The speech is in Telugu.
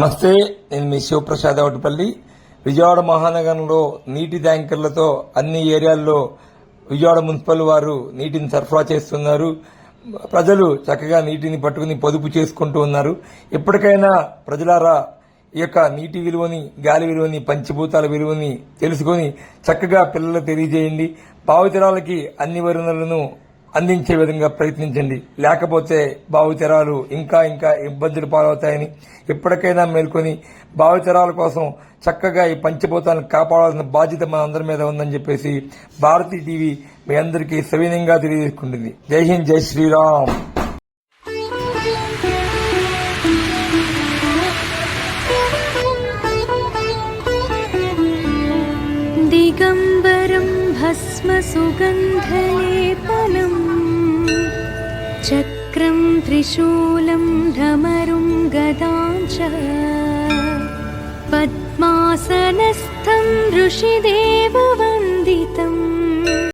నమస్తే నేను మీ శివప్రసాద్ అవటిపల్లి. విజయవాడ మహానగరంలో నీటి ట్యాంకర్లతో అన్ని ఏరియాల్లో విజయవాడ మున్సిపల్ వారు నీటిని సరఫరా చేస్తున్నారు. ప్రజలు చక్కగా నీటిని పట్టుకుని పొదుపు చేసుకుంటూ ఉన్నారు. ఇప్పటికైనా ప్రజలారా ఈ యొక్క నీటి విలువని గాలి విలువని పంచభూతాల విలువని తెలుసుకొని చక్కగా పిల్లలు తెలియజేయండి. భావితరాలకి అన్ని వనరులను అందించే విధంగా ప్రయత్నించండి లేకపోతే భావితరాలు ఇంకా ఇంకా ఇబ్బందులు పాలవుతాయని ఎప్పటికైనా మేల్కొని భావితరాల కోసం చక్కగా ఈ పంచభూతాలను కాపాడాల్సిన బాధ్యత మన అందరి మీద ఉందని చెప్పేసి భారతీ టీవీ మీ అందరికీ సవినయంగా తెలియజేసుకుంటుంది జై హింద్ జై శ్రీరామ్ दिगम्बरं भस्मसुगन्धलेपनम् चक्रं त्रिशूलं भ्रमरुं गदां च पद्मासनस्थं ऋषिदेव